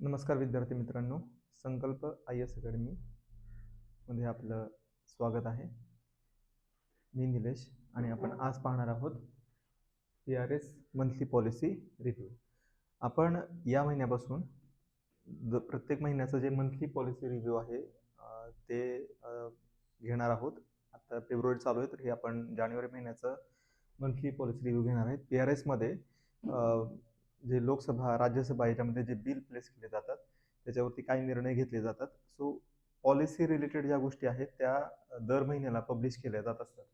नमस्कार विद्यार्थी मित्रांनो संकल्प आय एस अकॅडमीमध्ये आपलं स्वागत आहे. मी निलेश आणि आपण आज पाहणार आहोत P R S monthly policy review आपण या महिन्यापासून ज प्रत्येक महिन्याचं जे मंथली पॉलिसी रिव्ह्यू आहे ते घेणार आहोत. आता फेब्रुवारी चालू आहे तर हे आपण जानेवारी महिन्याचं मंथली पॉलिसी रिव्ह्यू घेणार आहेत. पी आर एसमध्ये जे लोकसभा राज्यसभा याच्यामध्ये जे बिल प्लेस केले जातात त्याच्यावरती काही निर्णय घेतले जातात. सो पॉलिसी रिलेटेड ज्या गोष्टी आहेत त्या दर महिन्याला पब्लिश केल्या जात असतात.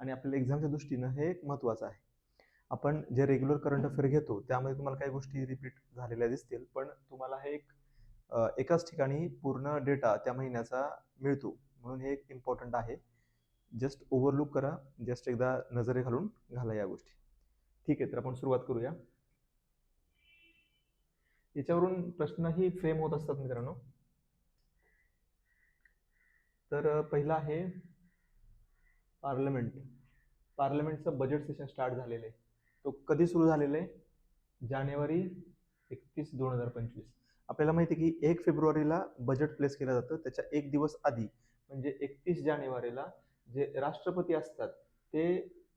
आणि आपल्याला एक्झामच्या दृष्टीनं हे एक महत्त्वाचं आहे. आपण जे रेग्युलर करंट अफेअर घेतो त्यामध्ये तुम्हाला काही गोष्टी रिपीट झालेल्या दिसतील पण तुम्हाला हे एक एकाच ठिकाणी पूर्ण डेटा त्या महिन्याचा मिळतो. म्हणून हे एक इम्पॉर्टंट आहे. जस्ट ओव्हरलुक करा जस्ट एकदा नजरे घालून घाला या गोष्टी. ठीक आहे तर आपण सुरुवात करूया. याच्यावरून प्रश्नही फ्रेम होत असतात मित्रांनो. तर पहिला आहे पार्लमेंट पार्लमेंटचं बजेट सेशन स्टार्ट झालेलं आहे. तो कधी सुरू झालेला आहे? जानेवारी एकतीस दोन हजार पंचवीस. आपल्याला माहिती आहे की एक फेब्रुवारीला बजेट प्लेस केलं जातं. त्याच्या एक दिवस आधी म्हणजे एकतीस जानेवारीला जे राष्ट्रपती असतात ते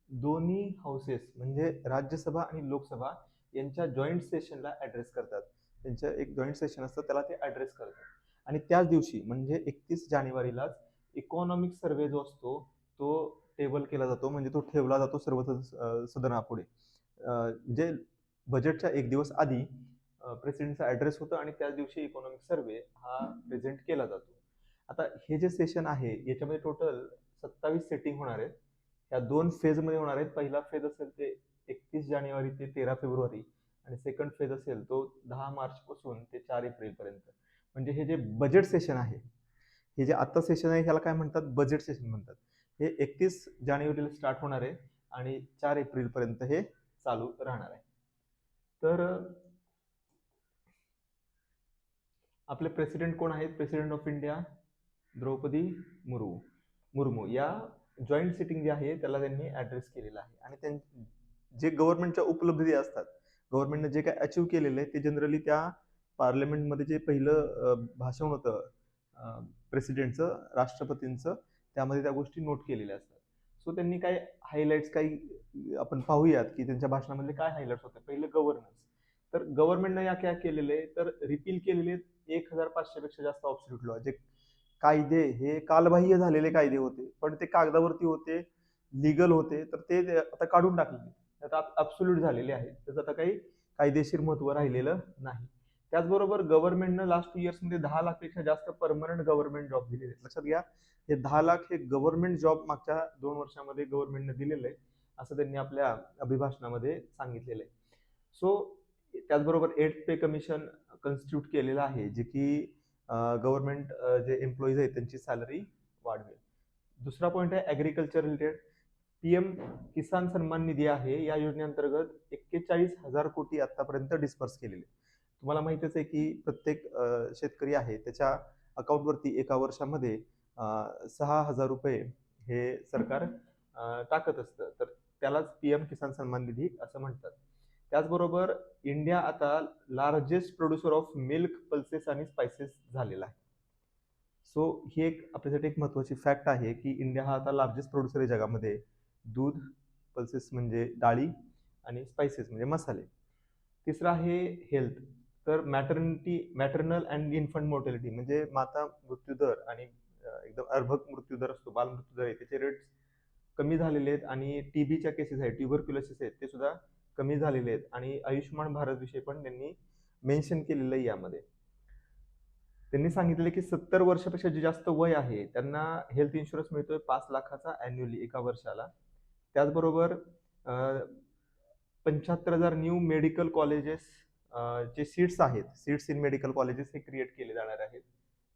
दोन्ही हाऊसेस म्हणजे राज्यसभा आणि लोकसभा यांच्या जॉईंट सेशनला ॲड्रेस करतात. त्यांचं एक जॉईंट सेशन असतं त्याला ते ॲड्रेस करतात. आणि त्याच दिवशी म्हणजे एकतीस जानेवारीलाच इकॉनॉमिक सर्वे जो असतो तो टेबल केला जातो म्हणजे तो ठेवला जातो सर्व सदनापुढे. म्हणजे बजेटच्या एक दिवस आधी प्रेसिडेंटचा ॲड्रेस होतो आणि त्याच दिवशी इकॉनॉमिक सर्वे हा प्रेझेंट केला जातो. आता हे जे सेशन आहे याच्यामध्ये टोटल सत्तावीस सेटिंग होणार आहेत. ह्या दोन फेजमध्ये होणार आहेत. पहिला फेज असेल ते एकतीस जानेवारी ते तेरा फेब्रुवारी. आणि सेकंड फेज असेल तो दहा मार्च पासून ते चार एप्रिल पर्यंत. म्हणजे हे जे बजेट सेशन आहे हे जे आत्ता सेशन आहे ह्याला काय म्हणतात? बजेट सेशन म्हणतात. हे एकतीस जानेवारीला स्टार्ट होणार आहे आणि चार एप्रिल पर्यंत हे चालू राहणार आहे. तर आपले प्रेसिडेंट कोण आहेत? President of India Draupadi Murmu Murmu. या जॉईंट सिटिंग जे आहे त्याला त्यांनी ॲड्रेस केलेला आहे. आणि त्यां जे गव्हर्नमेंटच्या उपलब्धी असतात गव्हर्नमेंटने जे काय अचीव केलेलं आहे ते जनरली त्या पार्लमेंटमध्ये जे पहिलं भाषण होतं प्रेसिडेंटचं राष्ट्रपतींचं त्यामध्ये त्या गोष्टी नोट केलेल्या असतात. सो त्यांनी काय हायलाइट्स काही आपण पाहूयात की त्यांच्या भाषणामधले काय हायलाइट्स होते. पहिलं गव्हर्नन्स तर गव्हर्नमेंटनं या काय केलेले तर रिपील केलेले एक हजार पाचशेपेक्षा जास्त ऑब्सल्यूट लॉ जे कायदे हे कालबाह्य झालेले कायदे होते. पण ते कागदावरती होते लिगल होते. तर ते आता काढून टाकले. आता अब्सोल्यूट झालेले आहेत त्याचं आता काही कायदेशीर महत्त्व राहिलेलं नाही. त्याचबरोबर गव्हर्नमेंटनं लास्ट टू इयर्समध्ये दहा लाखपेक्षा जास्त परमनंट गव्हर्नमेंट जॉब दिलेले आहेत. लक्षात घ्या हे दहा लाख हे गव्हर्नमेंट जॉब मागच्या दोन वर्षामध्ये गव्हर्नमेंटने दिलेलं आहे असं त्यांनी आपल्या अभिभाषणामध्ये सांगितलेलं आहे. सो त्याचबरोबर एट पे कमिशन कन्स्टिट्यूट केलेलं आहे जे की गव्हर्नमेंट जे एम्प्लॉईज आहेत त्यांची सॅलरी वाढवेल. दुसरा पॉईंट आहे agriculture related P M Kisan Samman Nidhi आहे. या योजनेअंतर्गत एक्केचाळीस हजार कोटी आतापर्यंत डिस्पर्स केलेले. तुम्हाला माहितच आहे की प्रत्येक शेतकरी आहे त्याच्या अकाउंटवरती एका वर्षामध्ये सहा हजार रुपये हे सरकार टाकत असतं. तर त्यालाच पी एम किसान सन्मान निधी असं म्हणतात. त्याचबरोबर इंडिया आता largest producer of milk pulses आणि स्पायसेस झालेला आहे. सो ही एक आपल्यासाठी एक महत्त्वाची फॅक्ट आहे की इंडिया हा आता लार्जेस्ट प्रोड्युसर आहे जगामध्ये. दूध पल्सेस म्हणजे डाळी आणि स्पायसेस म्हणजे मसाले. तिसरं आहे हेल्थ तर maternity maternal and infant mortality म्हणजे माता मृत्यूदर आणि एकदम अर्भक मृत्यूदर असतो बालमृत्यूदर आहे. त्याचे रेट्स कमी झालेले आहेत आणि टी बीच्या केसेस आहेत ट्युबरक्युलोसिस आहेत ते सुद्धा कमी झालेले आहेत. आणि आयुष्यमान भारतविषयी पण त्यांनी मेन्शन केलेलं आहे यामध्ये. त्यांनी सांगितले की सत्तर वर्षापेक्षा जे जास्त वय आहे त्यांना हेल्थ इन्शुरन्स मिळतोय पाच लाखाचा अॅन्युअली एका वर्षाला. त्याचबरोबर पंच्याहत्तर हजार न्यू मेडिकल कॉलेजेस जे सीट्स आहेत सीट्स इन मेडिकल कॉलेजेस हे क्रिएट केले जाणार आहेत.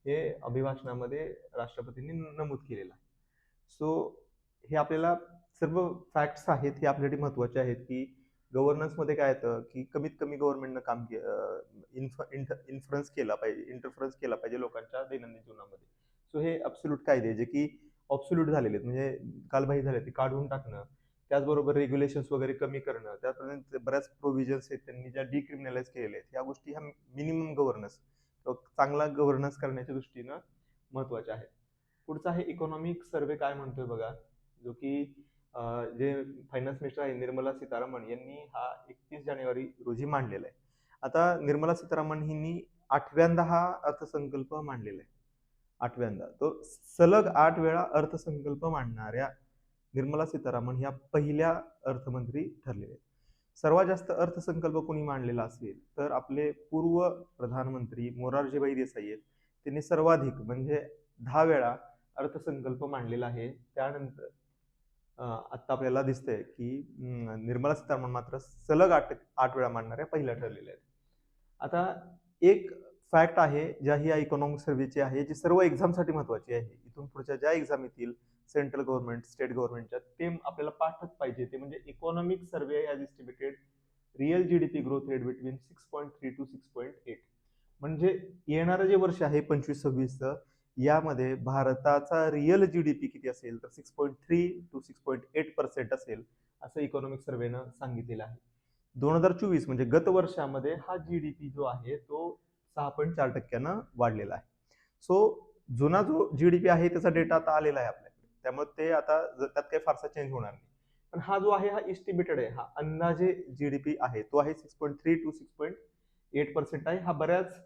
हे अभिभाषणामध्ये राष्ट्रपतींनी नमूद केलेलं आहे. सो हे आपल्याला सर्व फॅक्ट्स आहेत हे आपल्यासाठी महत्त्वाचे आहेत की गव्हर्नन्समध्ये काय येतं की कमीत कमी गव्हर्नमेंटनं काम के इन्फ इन्फ्लुअन्स केला पाहिजे इंटरफरन्स केला पाहिजे लोकांच्या दैनंदिन जीवनामध्ये. सो हे अब्सोल्यूट कायदे जे की ऑब्सोल्यूट झालेले आहेत. म्हणजे कालबाही झाले ते काढून टाकणं त्याचबरोबर रेग्युलेशन्स वगैरे कमी करणं त्यापर्यंत बऱ्याच प्रोव्हिजन्स आहेत त्यांनी ज्या डिक्रिमिनलाइज केलेल्या आहेत. ह्या गोष्टी ह्या मिनिमम गव्हर्नन्स चांगला गव्हर्नन्स करण्याच्या दृष्टीनं महत्त्वाच्या आहेत. पुढचा आहे इकॉनॉमिक सर्वे काय म्हणतोय बघा? जो की जे फायनान्स मिनिस्टर आहे निर्मला सीतारामन यांनी हा एकतीस जानेवारी रोजी मांडलेला आहे. आता निर्मला सीतारामन हिनी आठव्यांदा हा अर्थसंकल्प मांडलेला आहे. आठव्यांदा. तो सलग आठ वेळा अर्थसंकल्प मांडणाऱ्या निर्मला सीतारामन ह्या पहिल्या अर्थमंत्री ठरलेल्या आहेत. सर्वात जास्त अर्थसंकल्प कोणी मांडलेला असेल तर आपले पूर्व प्रधानमंत्री मोरारजीबाई देसाई आहेत. त्यांनी सर्वाधिक म्हणजे दहा वेळा अर्थसंकल्प मांडलेला आहे. त्यानंतर आत्ता आपल्याला दिसतंय की निर्मला सीतारामन मात्र सलग आठ आठ वेळा मांडणाऱ्या पहिल्या ठरलेल्या आहेत. आता एक फॅक्ट आहे ज्या ही इकॉनॉमिक सर्व्हेची आहे जी सर्व एक्झामसाठी महत्वाची आहे. इथून पुढच्या ज्या एक्झाम येतील सेंट्रल गव्हर्नमेंट स्टेट गव्हर्नमेंटच्या ते आपल्याला पाठच पाहिजे. ते म्हणजे economic survey as estimated real G D P growth rate between six point three to six point eight म्हणजे येणारं जे वर्ष आहे पंचवीस सव्वीसचं यामध्ये भारताचा रिअल जी डी पी किती असेल तर six point three to six point eight percent असेल असं इकॉनॉमिक सर्वेनं सांगितलेलं आहे. दोन हजार चोवीस म्हणजे गत वर्षामध्ये हा जी डी पी जो आहे तो सहा पॉईंट चार टक्क्यानं वाढलेला आहे. सो जुना जो जी डी पी आहे त्याचा डेटा आता आलेला आहे आपल्याकडे. त्यामुळे ते आता त्यात काही फारसा चेंज होणार नाही. पण हा जो आहे हा इस्टिमेटेड आहे. हा अंदाजे जी डी पी आहे तो आहे six point three to six point eight percent आहे. हा बऱ्याच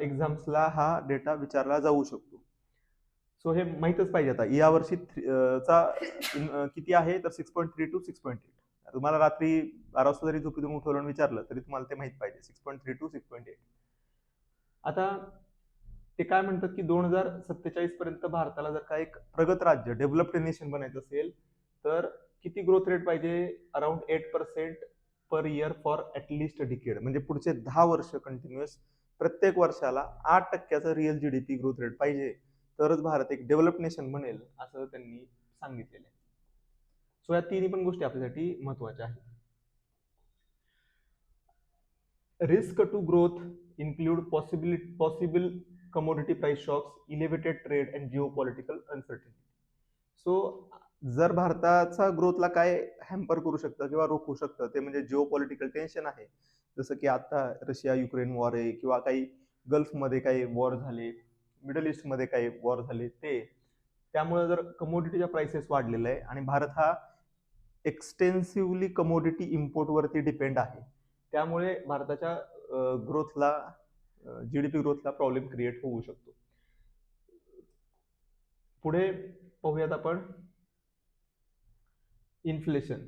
एक्झाम्सला हा डेटा विचारला जाऊ शकतो. सो हे माहीतच पाहिजे आता. यावर्षी थ्री- चा किती आहे? तर six point three to six point eight तुम्हाला रात्री बारा वाजता जरी झोपेतून उठवलं आणि विचारलं तरी तुम्हाला ते माहीत पाहिजे. Six point three to six point eight आता ते काय म्हणतात की दोन हजार सत्तेचाळीस पर्यंत भारताला जर का एक प्रगत राज्य डेव्हलप्ड नेशन बनायचं असेल तर किती ग्रोथ रेट पाहिजे? Around eight percent per year for at least decade म्हणजे पुढचे दहा वर्ष कंटिन्युअस प्रत्येक वर्षाला आठ टक्क्याचं real G D P growth rate पाहिजे. तरच भारत एक डेव्हलप नेशन बनेल असं त्यांनी सांगितलेलं आहे. सो या तिन्ही पण गोष्टी आपल्यासाठी महत्त्वाच्या आहेत. Risk to growth include possibility possible commodity price shocks, elevated trade and geopolitical uncertainty. So जर भारताचा ग्रोथला काय हॅम्पर करू शकतं किंवा रोखू शकतं ते म्हणजे जिओ पॉलिटिकल टेन्शन आहे. जसं की आता रशिया युक्रेन वॉर आहे किंवा काही गल्फमध्ये काही वॉर झाले मिडल ईस्टमध्ये काही वॉर झाले ते. त्यामुळे जर कमोडिटीच्या प्राइसेस वाढलेलं आहे आणि भारत हा एक्सटेन्सिव्हली कमोडिटी इम्पोर्टवरती डिपेंड आहे. त्यामुळे भारताच्या ग्रोथला जी डी पी ग्रोथला प्रॉब्लेम क्रिएट होऊ शकतो. पुढे पाहूयात आपण इन्फ्लेशन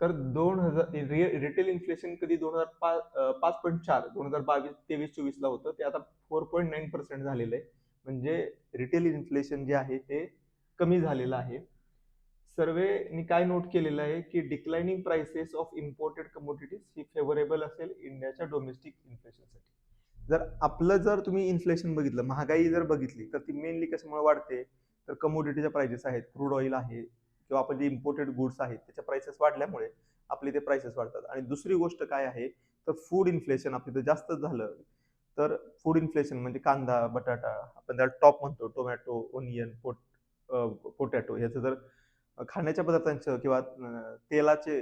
तर दोन हजार रिटेल इन्फ्लेशन कधी दोन हजार पाच पाच पॉईंट चार दोन हजार बावीस तेवीस चोवीसला होतं. ते आता फोर पॉईंट नाईन पर्सेंट झालेलं आहे. म्हणजे रिटेल इन्फ्लेशन जे आहे ते कमी झालेलं आहे. सर्वेनी काय नोट केलेलं आहे की declining prices of imported commodities he favourable असेल इंडियाच्या डोमेस्टिक इन्फ्लेशनसाठी जर आपलं जर तुम्ही इन्फ्लेशन बघितलं महागाई जर बघितली तर ती मेनली कशामुळे वाढते? तर कमोडिटीच्या प्राइसेस आहेत क्रूड ऑइल आहे किंवा आपण जे इम्पोर्टेड गुड्स आहेत त्याच्या प्राइसेस वाढल्यामुळे आपले ते प्राइसेस वाढतात. आणि दुसरी गोष्ट काय आहे तर फूड इन्फ्लेशन आपलं तर जास्तच झालं तर फूड इन्फ्लेशन म्हणजे कांदा बटाटा आपण त्याला टॉप म्हणतो टोमॅटो ओनियन पोट पोटॅटो ह्याचं जर खाण्याच्या पदार्थांचं किंवा तेलाचे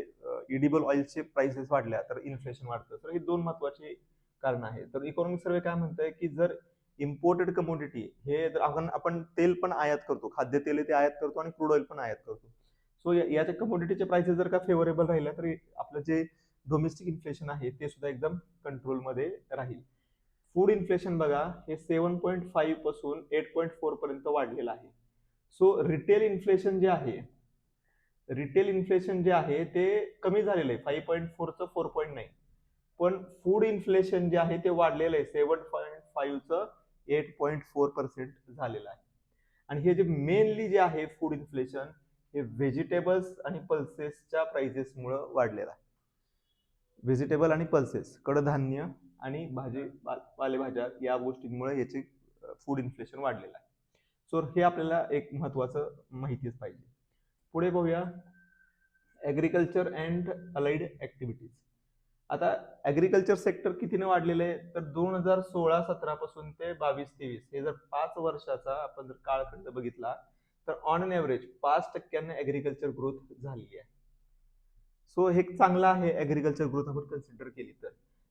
इडिबल ऑइलचे प्राइसेस वाढल्या तर इन्फ्लेशन वाढतं. तर ही दोन महत्त्वाचे कारण आहे तर इकॉनॉमिक सर्वे काय म्हणतंय की जर इम्पोर्टेड कमोडिटी हे जर आपण आपण तेल पण आयात करतो खाद्यतेल ते आयात करतो आणि क्रूड ऑइल पण आयात करतो. सो याच्या कमोडिटीचे प्राइसेस जर का फेवरेबल राहिल्या तर आपलं जे डोमेस्टिक इन्फ्लेशन आहे ते सुद्धा एकदम कंट्रोलमध्ये राहील. फूड इन्फ्लेशन बघा हे सेवन पॉईंट फाईव्हपासून एट पॉईंट फोर पर्यंत वाढलेलं आहे. सो रिटेल इन्फ्लेशन जे आहे रिटेल इन्फ्लेशन जे आहे ते कमी झालेलं आहे. फाईव्ह पॉईंट फोरचं फोर पॉईंट नाईन पण फूड इन्फ्लेशन जे आहे ते वाढलेलं आहे. सेवन पॉईंट फाईव्हचं एट पॉईंट फोर पर्सेंट झालेलं आहे. आणि हे जे मेनली जे आहे फूड इन्फ्लेशन हे व्हेजिटेबल्स आणि पल्सेसच्या प्राइसेसमुळं वाढलेलं आहे. व्हेजिटेबल आणि पल्सेस कडधान्य आणि भाजी पा- पालेभाज्या या गोष्टींमुळे याचे फूड इन्फ्लेशन वाढलेलं आहे. सो हे आपल्याला एक महत्त्वाचं माहितीच पाहिजे. पुढे पाहूया ॲग्रिकल्चर अँड अलाइड ॲक्टिव्हिटीज आता ॲग्रिकल्चर सेक्टर कितीने वाढलेलं आहे तर दोन हजार सोळा सतरा पासून ते बावीस तेवीस हे जर पाच वर्षाचा आपण जर काळखंड बघितला तर ऑन अन एव्हरेज पाच टक्क्यांना ॲग्रिकल्चर ग्रोथ झालेली आहे. सो हे चांगलं आहे ॲग्रिकल्चर ग्रोथ आपण कन्सिडर केली तर.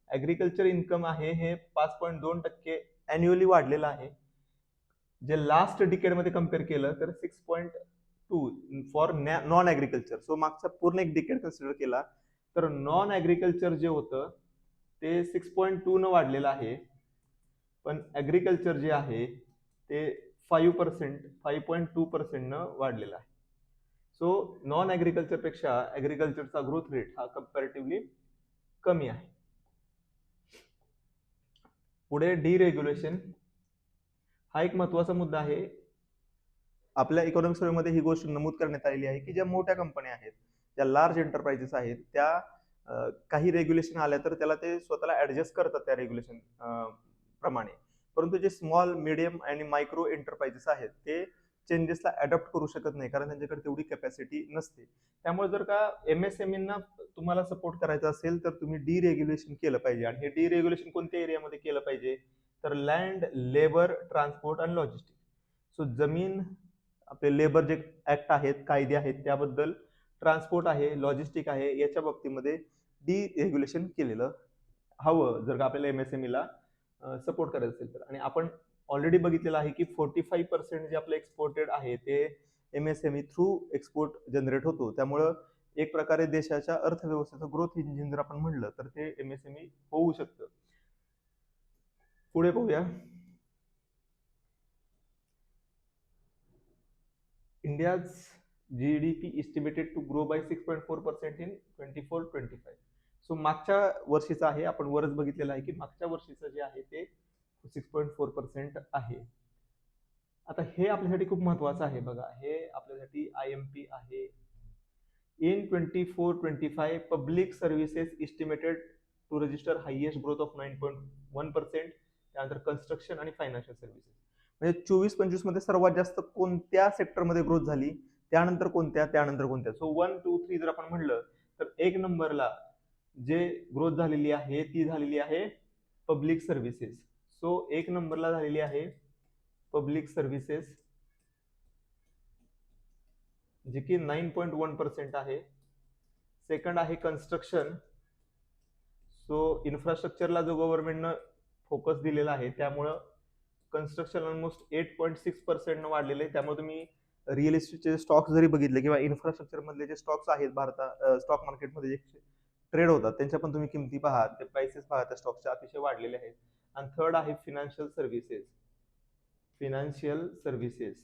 ॲग्रिकल्चर इन्कम आहे हे पाच पॉईंट दोन टक्के अॅन्युअली वाढलेलं आहे. जे लास्ट डिकेडमध्ये कंपेअर केलं तर six point two for non agriculture so मागचा पूर्ण एक डिकेड कन्सिडर केला. तर नॉन ॲग्रिकल्चर जे होतं ते सिक्स पॉईंट टू न वाढलेलं आहे. पण ॲग्रिकल्चर जे आहे ते five percent five point two पर्सेंटनं वाढलेलं आहे. सो नॉन ॲग्रिकल्चरपेक्षा ॲग्रिकल्चरचा ग्रोथ रेट हा कम्पॅरेटिव्हली कमी आहे. पुढे डिरेग्युलेशन हा एक महत्त्वाचा मुद्दा आहे. आपल्या इकॉनॉमिक सर्व्हेमध्ये ही गोष्ट नमूद करण्यात आलेली आहे की ज्या मोठ्या कंपन्या आहेत ज्या लार्ज एंटरप्राइजेस आहेत त्या काही रेग्युलेशन आल्या तर त्याला ते स्वतःला ऍडजस्ट करतात त्या रेग्युलेशन प्रमाणे. परंतु जे स्मॉल मिडियम आणि मायक्रो एंटरप्राइजेस आहेत ते चेंजेसला अडॉप्ट करू शकत नाही कारण त्यांच्याकडे तेवढी कॅपॅसिटी नसते. त्यामुळे जर का एम एस एम ईना तुम्हाला सपोर्ट करायचा असेल तर तुम्ही डिरेग्युलेशन केलं पाहिजे. आणि हे डिरेग्युलेशन कोणत्या एरियामध्ये केलं पाहिजे? तर लँड लेबर ट्रान्सपोर्ट आणि लॉजिस्टिक सो जमीन आपले लेबर जे ऍक्ट आहेत कायदे आहेत त्याबद्दल ट्रान्सपोर्ट आहे लॉजिस्टिक आहे याच्या बाबतीमध्ये डी रेग्युलेशन केलेलं हवं जर का आपल्याला एम एस एम ईला सपोर्ट करायचं असेल तर. आणि आपण ऑलरेडी बघितलेलं आहे की फोर्टी फाईव्ह पर्सेंट जे आपलं एक्सपोर्टेड आहे ते M S M E through export generate होतो. त्यामुळं एक प्रकारे देशाच्या अर्थव्यवस्थेचं ग्रोथ इंजिन जर आपण म्हणलं तर ते एम एस एम ई होऊ शकतं. पुढे पाहूया. India's G D P estimated to grow by six point four percent in twenty four twenty five so मागच्या वर्षीचं आहे आपण वरच बघितलेलं आहे की मागच्या वर्षीचं जे आहे ते सिक्स पॉईंट फोर पर्सेंट आहे. आता हे आपल्यासाठी खूप महत्वाचं आहे बघा. हे आपल्यासाठी आय एम पी आहे. In twenty four twenty five public services estimated to register highest growth of nine point one percent त्यानंतर कन्स्ट्रक्शन आणि फायनान्शियल सर्व्हिसेस म्हणजे चोवीस पंचवीसमध्ये सर्वात जास्त कोणत्या सेक्टरमध्ये ग्रोथ झाली? त्यानंतर कोणत्या त्यानंतर कोणत्या? सो वन टू थ्री जर आपण म्हणलं तर एक नंबरला जे ग्रोथ झालेली आहे ती झालेली आहे पब्लिक सर्व्हिसेस सो एक नंबरला झालेली आहे पब्लिक सर्व्हिसेस जे की नाईन पॉईंट वन पर्सेंट आहे. सेकंड आहे कन्स्ट्रक्शन सो इन्फ्रास्ट्रक्चरला जो गव्हर्नमेंटनं फोकस दिलेला आहे त्यामुळं construction almost eight point six पर्सेंटनं वाढलेलं आहे. त्यामुळे तुम्ही रिअल इस्टेटचे स्टॉक्स जरी बघितले किंवा इन्फ्रास्ट्रक्चरमधले जे स्टॉक्स आहेत भारतात स्टॉक मार्केटमध्ये जे ट्रेड होतात त्यांच्या पण तुम्ही किमती पहा. ते प्राइसेस पहा त्या स्टॉकच्या अतिशय वाढलेले आहेत. आणि थर्ड आहे फिनान्शियल सर्व्हिसेस फिनान्शियल सर्व्हिसेस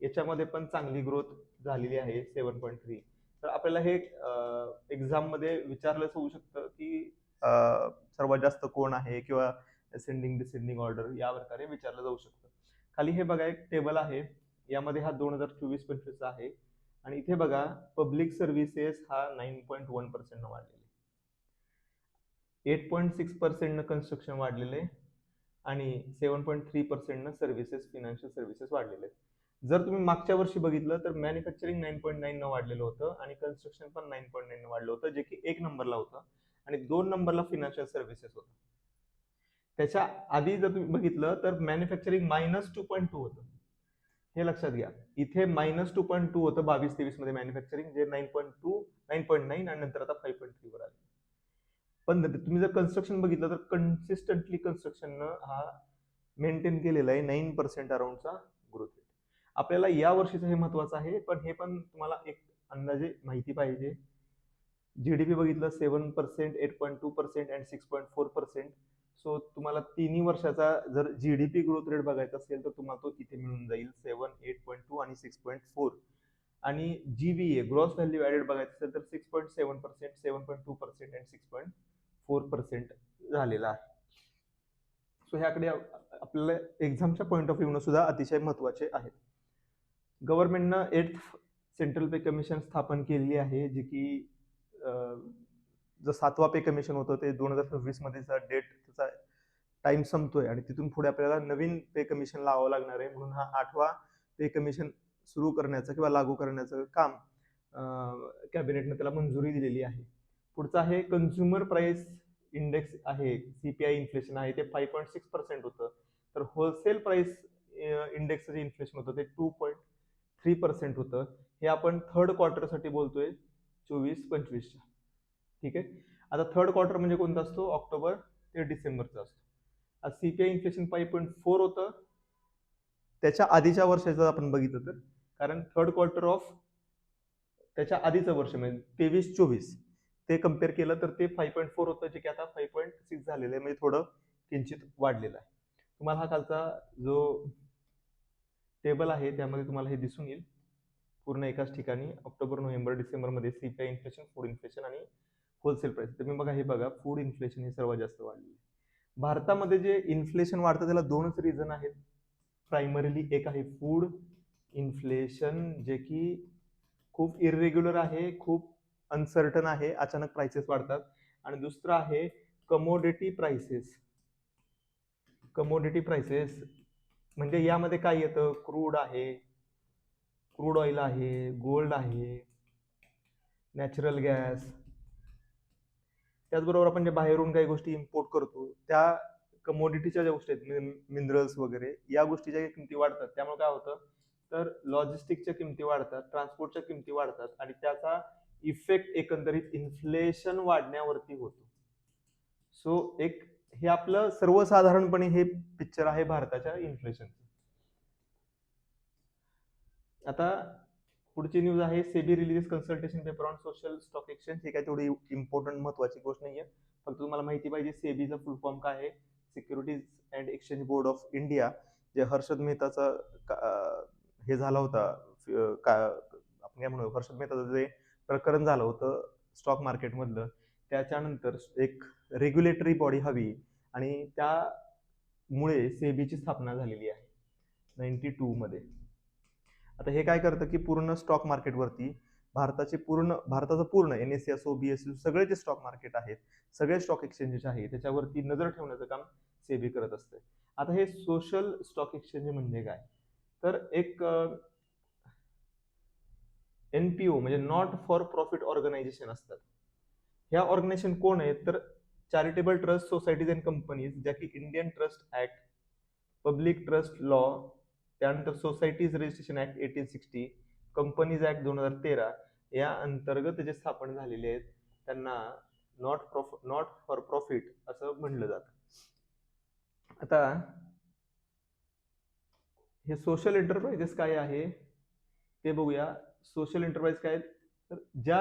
याच्यामध्ये पण चांगली ग्रोथ झालेली आहे सेवन पॉईंट थ्री तर आपल्याला हे एक्झाममध्ये विचारलंच होऊ शकतं की सर्वात जास्त कोण आहे किंवा असेंडिंग डिसेंडिंग ऑर्डर या प्रकारे विचारलं जाऊ शकतं. खाली हे बघा एक टेबल आहे. यामध्ये हा दोन हजार चोवीस पंचवीसचा आहे. आणि इथे बघा पब्लिक सर्व्हिसेस हा नाईन पॉईंट वन पर्सेंटनं वाढलेले एट पॉईंट सिक्स पर्सेंटनं कन्स्ट्रक्शन वाढलेले आणि सेवन पॉईंट थ्री पर्सेंटनं सर्व्हिसेस फिनान्शियल सर्व्हिसेस वाढलेले जर तुम्ही मागच्या वर्षी बघितलं तर मॅन्युफॅक्चरिंग नाईन पॉईंट नाईननं वाढलेलं होतं आणि कन्स्ट्रक्शन पण नाईन पॉईंट नाईन वाढलं होतं जे की एक नंबरला होतं. आणि दोन नंबरला फिनान्शियल सर्व्हिसेस होतं. त्याच्या आधी जर तुम्ही बघितलं तर manufacturing minus two point two होतं. हे लक्षात घ्या. इथे मायनस टू पॉईंट टू होतं बावीस तेवीसमध्ये मॅन्युफॅक्चरिंग जे nine point two nine point nine आणि नंतर आता फाईव्ह पॉईंट थ्री वर आले. पण तुम्ही जर कन्स्ट्रक्शन बघितलं तर कन्सिस्टंटली कन्स्ट्रक्शननं हा मेंटेन केलेला आहे नाईन पर्सेंट अराउंडचा ग्रोथ रेट आपल्याला या वर्षीचं हे महत्वाचं आहे पण हे पण तुम्हाला एक अंदाजे माहिती पाहिजे. जीडीपी बघितलं seven percent eight point two percent and six point four percent so तुम्हाला तिन्ही वर्षाचा जर G D P growth rate बघायचा असेल तर तुम्हाला तो इथे मिळून जाईल. सेवन एट पॉईंट टू आणि सिक्स पॉईंट फोर आणि G B A gross value added बघायचं असेल तर six point seven percent seven point two percent and six point four percent झालेला आहे. सो ह्याकडे आपल्याला एक्झामच्या पॉईंट ऑफ व्ह्यूनं सुद्धा अतिशय महत्त्वाचे आहेत. गव्हर्नमेंटनं एट सेंट्रल पे कमिशन स्थापन केलेली आहे जी की जो सातवा पे कमिशन होतं ते दोन हजार सव्वीसमध्ये डेट त्याचा टाइम संपतोय आणि तिथून पुढे आपल्याला नवीन पे कमिशन लावावं लागणार आहे. म्हणून हा आठवा पे कमिशन सुरू करण्याचं किंवा लागू करण्याचं काम कॅबिनेटनं त्याला मंजुरी दिलेली आहे. पुढचं आहे कन्झ्युमर प्राइस इंडेक्स आहे. सीपीआय इन्फ्लेशन आहे. ते फाईव्ह पॉईंट सिक्स पर्सेंट होतं. तर होलसेल प्राइस इंडेक्सचं जे इन्फ्लेशन होतं ते टू पॉईंट थ्री पर्सेंट होतं. हे आपण थर्ड क्वार्टरसाठी बोलतोय चोवीस पंचवीसच्या. ठीक आहे? आता थर्ड क्वार्टर म्हणजे कोणता असतो? ऑक्टोबर ते डिसेंबरचा असतो. आज I inflation five point four होतं. त्याच्या आधीच्या वर्षाचं आपण बघितलं तर कारण थर्ड क्वार्टर ऑफ त्याच्या आधीचं वर्ष म्हणजे तेवीस चोवीस ते कंपेअर केलं तर ते फाईव्ह पॉईंट फोर होतं जे की आता फाईव्ह पॉईंट सिक्स झालेलं आहे म्हणजे थोडं किंचित वाढलेलं आहे. तुम्हाला हा खालचा जो टेबल आहे त्यामध्ये तुम्हाला हे दिसून येईल. पूर्ण एकाच ठिकाणी ऑक्टोबर नोव्हेंबर डिसेंबरमध्ये C P I inflation food inflation आणि होलसेल प्राईस तुम्ही बघा हे बघा फूड इन्फ्लेशन हे सर्वात जास्त वाढलेलं आहे. भारतामध्ये जे इन्फ्लेशन वाढतं त्याला दोनच रिझन आहेत. प्रायमरीली एक आहे फूड इन्फ्लेशन जे की खूप इरेग्युलर आहे खूप अनसर्टन आहे अचानक प्राइसेस वाढतात. आणि दुसरं आहे कमोडिटी प्राइसेस कमोडिटी प्राइसेस म्हणजे यामध्ये काय येतं? क्रूड आहे क्रूड ऑइल आहे गोल्ड आहे नॅचरल गॅस त्याचबरोबर आपण जे बाहेरून काही गोष्टी इम्पोर्ट करतो त्या कमोडिटीच्या ज्या गोष्टी आहेत मिनरल्स वगैरे या गोष्टीच्या किमती वाढतात त्यामुळे काय होतं? तर लॉजिस्टिकच्या किमती वाढतात ट्रान्सपोर्टच्या किमती वाढतात आणि त्याचा इफेक्ट एकंदरीत इन्फ्लेशन वाढण्यावरती होतो. सो एक हे आपलं सर्वसाधारणपणे हे पिक्चर आहे भारताच्या इन्फ्लेशनचं आता पुढची न्यूज आहे SEBI release consultation paper on social stock exchange हे काय तेवढी इम्पॉर्टंट महत्वाची गोष्ट नाही आहे फक्त तुम्हाला माहिती पाहिजे सेबीचा फुल फॉर्म काय आहे? Securities and exchange board of India जे हर्षद मेहताचा हे झाला होता का आपण काय म्हणू हर्षद मेहताचं जे प्रकरण झालं होतं स्टॉक मार्केटमधलं त्याच्यानंतर एक रेग्युलेटरी बॉडी हवी आणि त्यामुळे सेबीची स्थापना झालेली आहे नाईन्टी टूमध्ये आता हे काय करतं की पूर्ण स्टॉक मार्केटवरती भारताचे पूर्ण भारताचं पूर्ण एन एस सी असो बी एस सी सगळे जे स्टॉक मार्केट आहेत सगळे स्टॉक एक्सचेंजेस आहे त्याच्यावरती नजर ठेवण्याचं काम सेबी करत असते आता हे सोशल स्टॉक एक्सचेंज म्हणजे काय? तर एक एन पी ओ म्हणजे नॉट फॉर प्रॉफिट ऑर्गनायझेशन असतात. ह्या ऑर्गनायझेशन कोण आहेत? तर charitable trust societies and companies ज्या की Indian trust act public trust law त्यानंतर societies registration act eighteen sixty companies act दोन हजार तेरा या अंतर्गत जे स्थापन झालेले आहेत त्यांना not prof not for profit असं म्हणलं जात. आता हे सोशल एंटरप्राइजेस काय आहे? ते बघूया. सोशल एंटरप्राइज काय आहेत? तर ज्या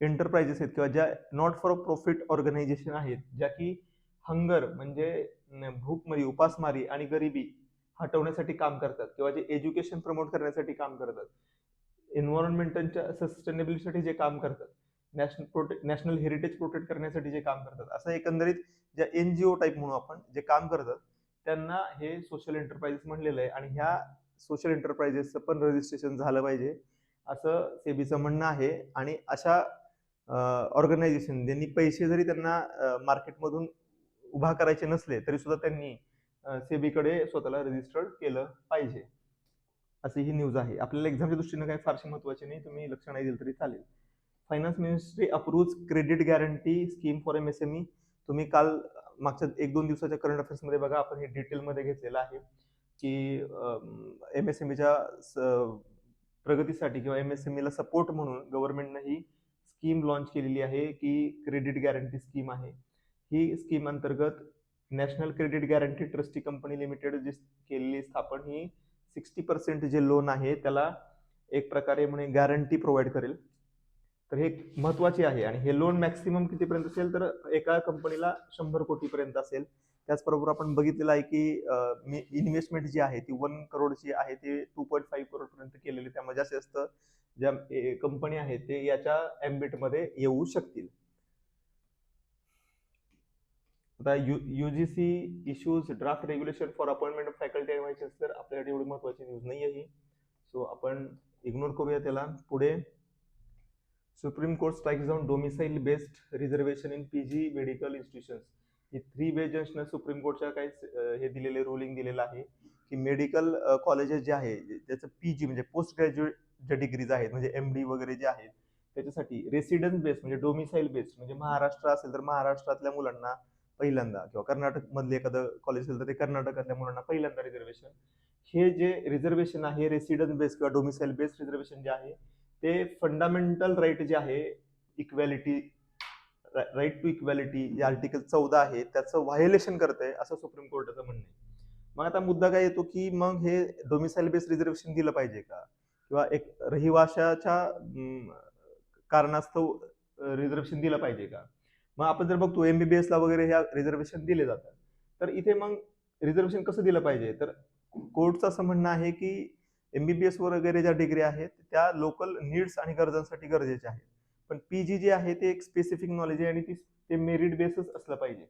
एंटरप्राइजेस आहेत किंवा ज्या नॉट फॉर प्रॉफिट ऑर्गनायझेशन आहेत ज्या की हंगर म्हणजे भूकमरी उपासमारी आणि गरिबी हटवण्यासाठी काम करतात किंवा जे एज्युकेशन प्रमोट करण्यासाठी काम करतात. एन्व्हायरमेंटच्या सस्टेनेबिलिटीसाठी जे काम करतात. नॅशनल प्रोटे नॅशनल हेरिटेज प्रोटेक्ट करण्यासाठी जे काम करतात. असं एकंदरीत ज्या एन जी ओ टाईप म्हणून आपण जे काम करतात त्यांना हे सोशल एंटरप्राइजेस म्हणलेलं आहे. आणि ह्या सोशल एंटरप्राइजेसचं पण रजिस्ट्रेशन झालं पाहिजे. असं सेबीचं म्हणणं आहे. आणि अशा ऑर्गनायझेशन ज्यांनी पैसे जरी त्यांना मार्केटमधून उभा करायचे नसले तरी सुद्धा त्यांनी सेबीकडे स्वतःला रजिस्टर्ड केलं पाहिजे. अशी ही न्यूज आहे. आपल्याला एक्झामच्या दृष्टीनं काही फारशी महत्वाची नाही. तुम्ही लक्ष नाही दिलं तरी चालेल. Finance ministry approve credit guarantee scheme for M S M E तुम्ही काल मागच्या एक दोन दिवसाच्या करंट अफेअर्समध्ये बघा आपण हे डिटेलमध्ये घेतलेलं आहे की एम एस एम ईच्या प्रगतीसाठी किंवा एम एस एम ईला सपोर्ट म्हणून गव्हर्नमेंटनं ही स्कीम लॉन्च केलेली आहे की क्रेडिट गॅरंटी स्कीम आहे. ही स्कीम अंतर्गत national credit guarantee trustee company limited जी केलेली स्थापन ही सिक्स्टी पर्सेंट जे लोन आहे त्याला एक प्रकारे म्हणे गॅरंटी प्रोव्हाइड करेल. तर हे महत्त्वाचे आहे आणि हे लोन मॅक्सिमम कितीपर्यंत असेल तर एका कंपनीला शंभर कोटीपर्यंत असेल. त्याचबरोबर आपण बघितलेलं आहे की इन्व्हेस्टमेंट जी आहे ती वन करोडची आहे ती टू पॉईंट फाईव्ह करोडपर्यंत केलेली त्यामुळे जास्तीत जास्त ज्या कंपनी आहेत ते याच्या मध्ये येऊ शकतील. आता U G C issues draft regulation for appointment of faculty advisers तर आपल्याकडे एवढी महत्त्वाची न्यूज नाही आहे. ही सो आपण इग्नोर करूया त्याला. पुढे Supreme Court strikes on domicile based reservation in P G medical institutions he three way junction Supreme कोर्टच्या काही हे दिलेले रुलिंग दिलेलं आहे की मेडिकल कॉलेजेस जे आहे त्याचं पी जी म्हणजे पोस्ट ग्रॅज्युएट ज्या डिग्रीज आहेत म्हणजे एम डी वगैरे जे आहेत त्याच्यासाठी रेसिडेन्स बेस्ड म्हणजे डोमिसाईल बेस्ड म्हणजे महाराष्ट्र असेल तर महाराष्ट्रातल्या मुलांना पहिल्यांदा किंवा कर्नाटक मधले एखादं कॉलेज असेल तर ते कर्नाटकातल्या मुलांना पहिल्यांदा रिझर्वेशन हे जे रिझर्वेशन आहे रेसिडेन्स बेस्ड किंवा डोमिसाईल बेस्ड रिझर्वेशन जे आहे ते फंडामेंटल राईट जे आहे इक्वॅलिटी राईट टू इक्वॅलिटी जे आर्टिकल चौदा आहे त्याचं व्हायोलेशन करत आहे असं सुप्रीम कोर्टाचं म्हणणं आहे. मग आता मुद्दा काय येतो की मग हे डोमिसाईल बेस रिझर्वेशन दिलं पाहिजे का? किंवा एक रहिवाशाच्या कारणास्तव रिझर्वेशन दिलं पाहिजे का? मग आपण जर बघतो एमबीबीएस ला वगैरे ह्या रिझर्वेशन दिले जातात. तर इथे मग रिझर्वेशन कसं दिलं पाहिजे? तर कोर्टचं असं म्हणणं आहे की एमबीबीएस वगैरे ज्या डिग्री आहेत त्या लोकल नीड्स आणि गरजांसाठी गरजेचे आहेत. पण पी जी जे आहे ते एक स्पेसिफिक नॉलेज आहे आणि ती ते मेरिट बेसच असलं पाहिजे.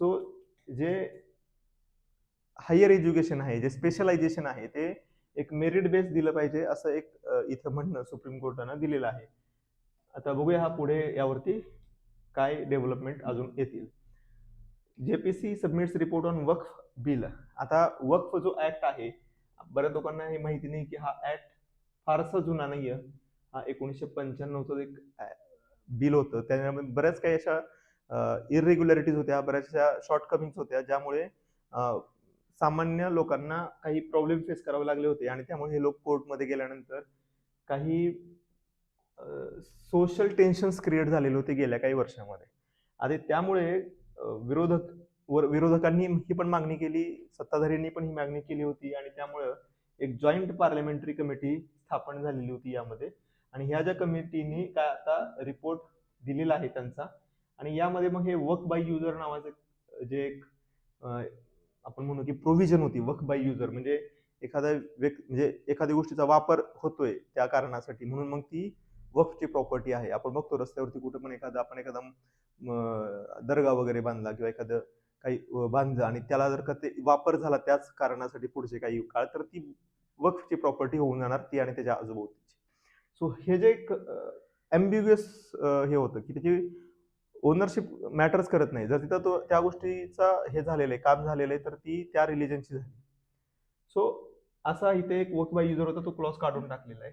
सो जे हायर एज्युकेशन आहे जे स्पेशलायझेशन आहे ते एक मेरिट बेस दिलं पाहिजे असं एक इथं म्हणणं सुप्रीम कोर्टानं दिलेलं आहे. आता बघूया हा पुढे यावरती. काय डेव्हलपमेंट अजून येतील? J P C submits report on Waqf bill. आता वक्फ जो ऍक्ट आहे बऱ्याच लोकांना हे माहिती नाही की हा ऍक्ट फारसा जुना नाही आहे हा एकोणीसशे पंच्याण्णवचं एक बिल होतं. त्याच्यामध्ये बऱ्याच काही अशा इरेग्युलॅरिटीज होत्या बऱ्याचशा शॉर्टकमिंग्स होत्या ज्यामुळे सामान्य लोकांना काही प्रॉब्लेम फेस करावे लागले होते. आणि त्यामुळे हे लोक कोर्टमध्ये गेल्यानंतर काही सोशल टेन्शन्स क्रिएट झालेले होते गेल्या काही वर्षामध्ये. आणि त्यामुळे विरोधक वर विरोधकांनी ही पण मागणी केली सत्ताधाऱ्यांनी पण ही मागणी केली होती आणि त्यामुळं एक जॉईंट पार्लमेंटरी कमिटी स्थापन झालेली होती यामध्ये. आणि ह्या ज्या कमिटीनी काय आता रिपोर्ट दिलेला आहे त्यांचा आणि यामध्ये मग हे वर्क बाय युजर नावाचं जे एक आपण म्हणू की प्रोव्हिजन होती वर्क बाय युजर म्हणजे एखादा व्यक्ती म्हणजे एखाद्या गोष्टीचा वापर होतोय त्या कारणासाठी. म्हणून मग ती वक्फची प्रॉपर्टी आहे. आपण बघतो रस्त्यावरती कुठं पण एखादा आपण एखादा दर्गा वगैरे बांधला किंवा एखादं काही बांधलं आणि त्याला जर का ते वापर झाला त्याच कारणासाठी पुढचे काही काळ तर ती वक्फची प्रॉपर्टी होऊन जाणार ती आणि त्याच्या आजूबाजूची सो हे जे एक अँबिग्युअस हे होतं की त्याची ओनरशिप मॅटर्स करत नाही. जर तिथं तो त्या गोष्टीचा हे झालेलं आहे काम झालेलं आहे तर ती त्या रिलिजनची झाली. सो असा इथे एक वर्क बाय युजर होता तो क्लॉज काढून टाकलेला आहे.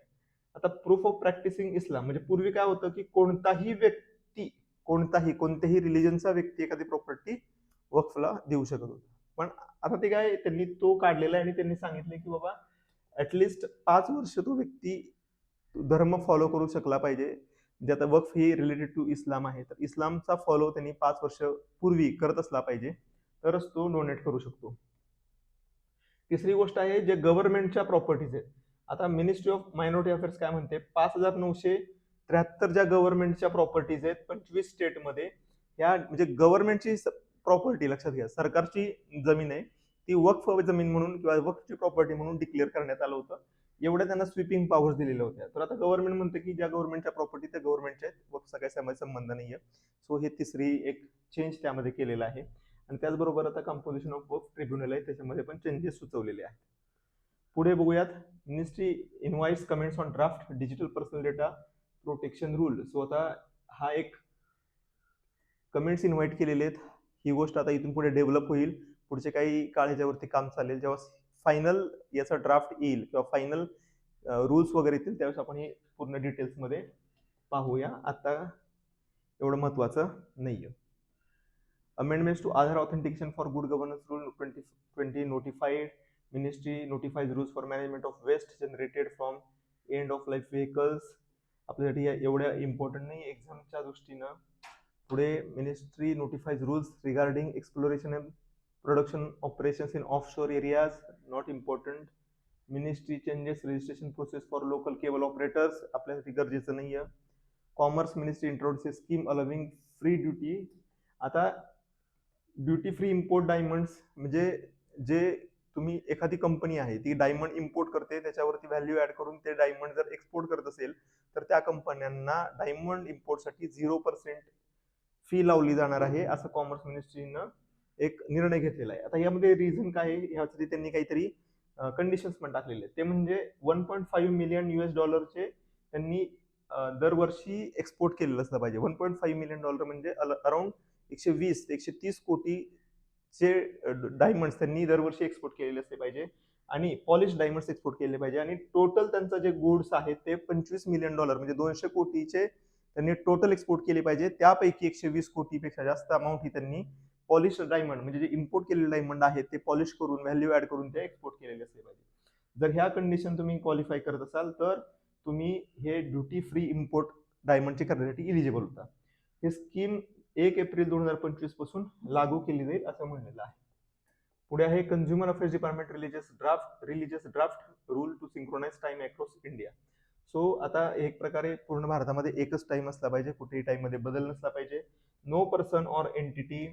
आता प्रूफ ऑफ प्रॅक्टिसिंग इस्लाम म्हणजे पूर्वी काय होतं की कोणताही व्यक्ती कोणताही कोणत्याही रिलिजनचा व्यक्ती एखादी प्रॉपर्टी वक्फला देऊ शकत होता. पण आता ते काय त्यांनी तो काढलेला आहे आणि त्यांनी सांगितले की बाबा ऍटलिस्ट पाच वर्ष तो व्यक्ती धर्म फॉलो करू शकला पाहिजे. म्हणजे आता वक्फ ही रिलेटेड टू इस्लाम आहे. तर इस्लामचा फॉलो त्यांनी पाच वर्ष पूर्वी करत असला पाहिजे. तरच तो डोनेट करू शकतो. तिसरी गोष्ट आहे जे गव्हर्नमेंटच्या प्रॉपर्टीज आहेत. आता मिनिस्ट्री ऑफ मायनॉरिटी अफेअर्स काय म्हणते? पाच हजार नऊशे त्र्याहत्तर ज्या गव्हर्नमेंटच्या प्रॉपर्टीज आहेत पंचवीस स्टेटमध्ये ह्या म्हणजे गव्हर्नमेंटची प्रॉपर्टी लक्षात घ्या सरकारची जमीन आहे ती वक्फ जमीन म्हणून किंवा वक्फची प्रॉपर्टी म्हणून डिक्लेअर करण्यात आलं होतं. एवढ्या त्यांना स्वीपिंग पॉवर्स दिलेल्या होत्या. तर आता गव्हर्नमेंट म्हणते की ज्या गव्हर्नमेंटच्या प्रॉपर्टी त्या गव्हर्नमेंटच्या आहेत. वक्फचा काही समाज संबंध नाही आहे सो हे तिसरी एक चेंज त्यामध्ये केलेलं आहे. आणि त्याचबरोबर आता कंपोजिशन ऑफ वक्फ ट्रिब्युनल आहे. त्याच्यामध्ये पण चेंजेस सुचवलेले आहेत. पुढे बघूयात. Ministry invites comments on draft digital personal data protection rule so आता हा एक कमेंट्स इन्व्हाइट केलेले आहेत. ही गोष्ट आता इथून पुढे डेव्हलप होईल. पुढचे काही काळ ह्याच्यावरती काम चालेल. जेव्हा फायनल याचा ड्राफ्ट येईल किंवा फायनल रूल्स वगैरे येतील त्यावेळेस आपण हे पूर्ण डिटेल्समध्ये पाहूया. आता एवढं महत्त्वाचं नाही आहे amendments to Aadhaar authentication for good governance rule twenty twenty notified ministry notifies rules for management of waste generated from end of life vehicles आपल्यासाठी या एवढ्या इम्पॉर्टंट नाही एक्झामच्या दृष्टीनं. पुढे ministry notifies rules regarding exploration and production operations in offshore areas not important ministry changes registration process for local cable operators आपल्यासाठी गरजेचं नाही आहे commerce ministry introduces scheme allowing free duty आता ड्युटी फ्री इम्पोर्ट डायमंड्स म्हणजे जे तुम्ही एखादी company आहे ती डायमंड इम्पोर्ट करते त्याच्यावरती व्हॅल्यू ऍड करून ते डायमंड जर एक्सपोर्ट करत असेल तर त्या कंपन्यांना डायमंड इम्पोर्टसाठी झिरो पर्सेंट फी लावली जाणार आहे असं कॉमर्स मिनिस्ट्रीनं एक निर्णय घेतलेला आहे. आता यामध्ये रिझन काय आहे? ह्यासाठी त्यांनी काहीतरी कंडिशन्स पण टाकलेले आहेत. ते म्हणजे one point five million US डॉलरचे त्यांनी दरवर्षी एक्सपोर्ट केलेलं असलं पाहिजे. One point five million dollar म्हणजे अराउंड एकशे वीस ते एकशे तीस कोटी चे डायमंड्स त्यांनी दरवर्षी एक्सपोर्ट केलेले असले पाहिजे. आणि पॉलिश डायमंड्स एक्सपोर्ट केले पाहिजे. आणि टोटल त्यांचं जे गुड्स आहेत ते पंचवीस मिलियन डॉलर म्हणजे दोनशे कोटीचे त्यांनी टोटल एक्सपोर्ट केले पाहिजे. त्यापैकी एकशे वीस कोटीपेक्षा जास्त अमाऊंट ही त्यांनी पॉलिश डायमंड म्हणजे जे इम्पोर्ट केलेले डायमंड आहेत ते पॉलिश करून व्हॅल्यू ऍड करून ते एक्सपोर्ट केलेले असले पाहिजे. जर ह्या कंडिशन तुम्ही क्वालिफाय करत असाल तर तुम्ही हे ड्युटी फ्री इम्पोर्ट डायमंडचे करण्यासाठी इलिजिबल होता. हे स्कीम एक एप्रिल दोन हजार पंचवीसपासून लागू केली जाईल असं म्हणलेलं आहे. पुढे आहे consumer affairs department religious draft religious draft rule to synchronise time across India so आता एक प्रकारे पूर्ण भारतामध्ये एकच टाइम असला पाहिजे कुठेही टाइममध्ये बदल नसला पाहिजे. No person or entity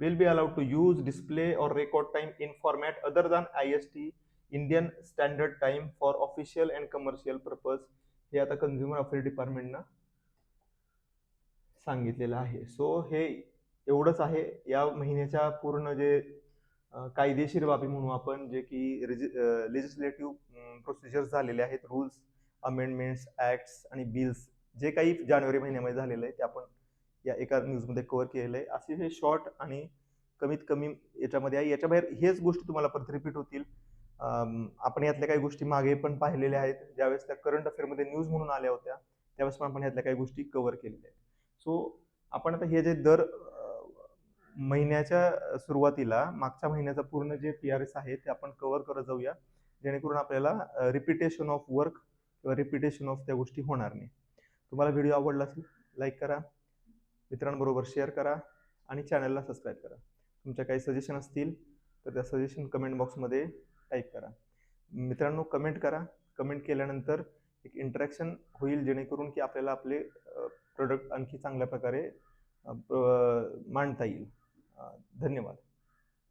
will be allowed to use display or record time in format other than IST Indian Standard Time for official and commercial purpose. हे आता कन्झ्युमर अफेअर डिपार्टमेंटनं सांगितलेलं आहे. सो हे एवढंच आहे. या महिन्याच्या पूर्ण जे कायदेशीर बाबी म्हणू आपण जे की लेजिस्लेटिव्ह प्रोसिजर्स झालेले आहेत. रूल्स अमेंडमेंट्स ॲक्ट्स आणि बिल्स जे काही जानेवारी महिन्यामध्ये झालेलं आहे ते आपण या एका न्यूजमध्ये कव्हर केलेलं आहे. असे हे शॉर्ट आणि कमीत कमी याच्यामध्ये आहे. याच्या बाहेर हेच गोष्टी तुम्हाला परत रिपीट होतील. आपण यातल्या काही गोष्टी मागे पण पाहिलेल्या आहेत. ज्यावेळेस त्या करंट अफेअरमध्ये न्यूज म्हणून आल्या होत्या त्यावेळेस पण आपण यातल्या काही गोष्टी कव्हर केलेल्या आहेत. सो आपण आता हे जे दर महिन्याच्या सुरुवातीला मागच्या महिन्याचा पूर्ण जे पी आर एस आहे ते आपण कव्हर करत जाऊया जेणेकरून आपल्याला रिपिटेशन ऑफ वर्क किंवा रिपिटेशन ऑफ त्या गोष्टी होणार नाही. तुम्हाला व्हिडिओ आवडला असेल लाईक करा. मित्रांबरोबर शेअर करा आणि चॅनलला सबस्क्राईब करा. तुमच्या काही सजेशन असतील तर त्या सजेशन कमेंट बॉक्समध्ये टाईप करा. मित्रांनो कमेंट करा. कमेंट केल्यानंतर एक इंटरॅक्शन होईल जेणेकरून की आपल्याला आपले प्रोडक्ट आणखी चांगल्या प्रकारे मांडता येईल. धन्यवाद.